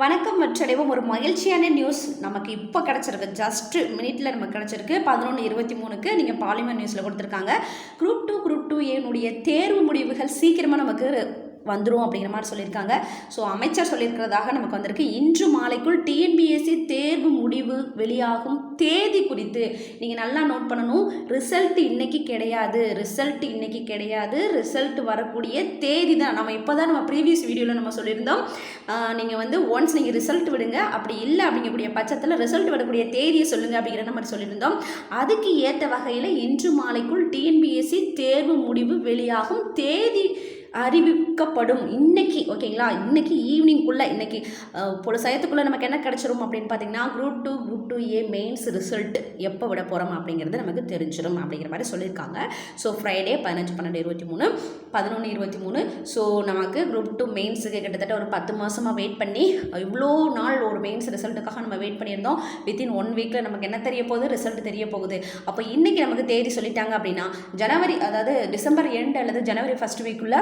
வணக்கம் மற்றடைவும். ஒரு மகிழ்ச்சியான நியூஸ் நமக்கு இப்போ கிடச்சிருக்கு. ஜஸ்ட் மினிட்ல நமக்கு கிடச்சிருக்கு. பதினொன்று இருபத்தி மூணுக்கு நீங்கள் பாலிமர் நியூஸில் கொடுத்துருக்காங்க. குரூப் டூ குரூப் டூ ஏனுடைய தேர்வு முடிவுகள் சீக்கிரமாக நமக்கு வந்துடும் அப்படிங்கிற மாதிரி சொல்லியிருக்காங்க. ஸோ அமைச்சர் சொல்லியிருக்கிறதாக நமக்கு வந்திருக்கு. இன்று மாலைக்குள் டிஎன்பிஎஸ்சி தேர்வு வெளியாகும். தேதி குறித்து நீங்கள் நல்லா நோட் பண்ணணும். ரிசல்ட் இன்னைக்கு கிடையாது. ரிசல்ட் இன்னைக்கு கிடையாது. ரிசல்ட் வரக்கூடிய தேதி தான். நம்ம இப்போ தான் நம்ம ப்ரீவியஸ் வீடியோவில் நம்ம சொல்லியிருந்தோம். நீங்கள் வந்து ஒன்ஸ் நீங்கள் ரிசல்ட் விடுங்க. அப்படி இல்லை அப்படிங்கக்கூடிய பட்சத்தில் ரிசல்ட் வரக்கூடிய தேதியை சொல்லுங்கள் அப்படிங்கிற மாதிரி சொல்லியிருந்தோம். அதுக்கு ஏற்ற வகையில் இன்று மாலைக்குள் டிஎன்பிஎஸ்சி தேர்வு முடிவு வெளியாகும். தேதி அறிவிக்கப்படும். இன்னைக்கு ஓகேங்களா? இன்னைக்கு ஈவினிங்குள்ளே இன்னைக்கு பொழு சயத்துக்குள்ளே நமக்கு என்ன கிடச்சிரும் அப்படின்னு பார்த்தீங்கன்னா group two group two A mains result எப்போ விட போகிறோம் அப்படிங்கிறது நமக்கு தெரிஞ்சிடும் அப்படிங்கிற மாதிரி சொல்லியிருக்காங்க. ஸோ ஃப்ரைடே பதினஞ்சு பன்னெண்டு இருபத்தி மூணு பதினொன்று இருபத்தி மூணு. ஸோ நமக்கு குரூப் டூ மெயின்ஸுக்கு கிட்டத்தட்ட ஒரு பத்து மாதமாக வெயிட் பண்ணி இவ்வளோ நாள் ஒரு மெயின்ஸ் ரிசல்ட்டுக்காக நம்ம வெயிட் பண்ணியிருந்தோம். வித்தின் ஒன் வீக்கில் நமக்கு என்ன தெரிய போகுது? ரிசல்ட் தெரிய போகுது. அப்போ இன்றைக்கி நமக்கு தேதி சொல்லிட்டாங்க அப்படின்னா ஜனவரி அதாவது டிசம்பர் எண்ட் அல்லது ஜனவரி ஃபஸ்ட் வீக்குள்ளே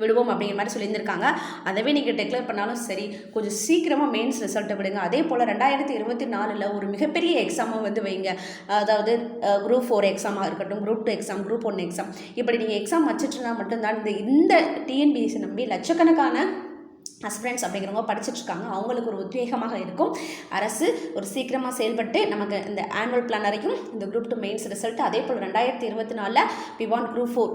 விடுவோம் அப்படிங்கிற மாதிரி சொல்லியிருந்திருக்காங்க. அதவே நீங்கள் டெக்ளேர் பண்ணாலும் சரி கொஞ்சம் சீக்கிரமாக மெயின்ஸ் ரிசல்ட்டை விடுங்க. அதே போல் ரெண்டாயிரத்தி இருபத்தி நாலில் ஒரு மிகப்பெரிய எக்ஸாமை வந்து வைங்க. அதாவது குரூப் ஃபோர் எக்ஸாமாக இருக்கட்டும் group two exam group one exam இப்படி நீங்கள் எக்ஸாம் வச்சுட்டுனா மட்டும்தான் இந்த இந்த டிஎன்பிஎஸ்சி நம்பி லட்சக்கணக்கான ஹஸ்பண்ட்ஸ் அப்படிங்கிறவங்க படிச்சுட்ருக்காங்க அவங்களுக்கு ஒரு உத்வேகமாக இருக்கும். அரசு ஒரு சீக்கிரமாக செயல்பட்டு நமக்கு இந்த ஆனுவல் பிளான் வரைக்கும் இந்த குரூப் டூ மெயின்ஸ் ரிசல்ட் அதே போல் ரெண்டாயிரத்தி இருபத்தி நாலில் பிவான் குரூப் ஃபோர்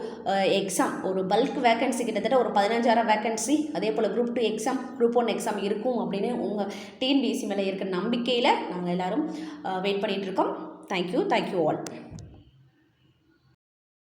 எக்ஸாம் ஒரு பல்க் வேகன்சி கிட்டத்தட்ட ஒரு பதினஞ்சாயிரம் வேகன்சி அதே போல் group two exam group one exam இருக்கும் அப்படின்னு உங்கள் டிஎன்பிஎஸ்சி மேலே இருக்கிற நம்பிக்கையில் நாங்கள் எல்லோரும் வெயிட் பண்ணிகிட்ருக்கோம் தேங்க்யூ தேங்க்யூ ஆல்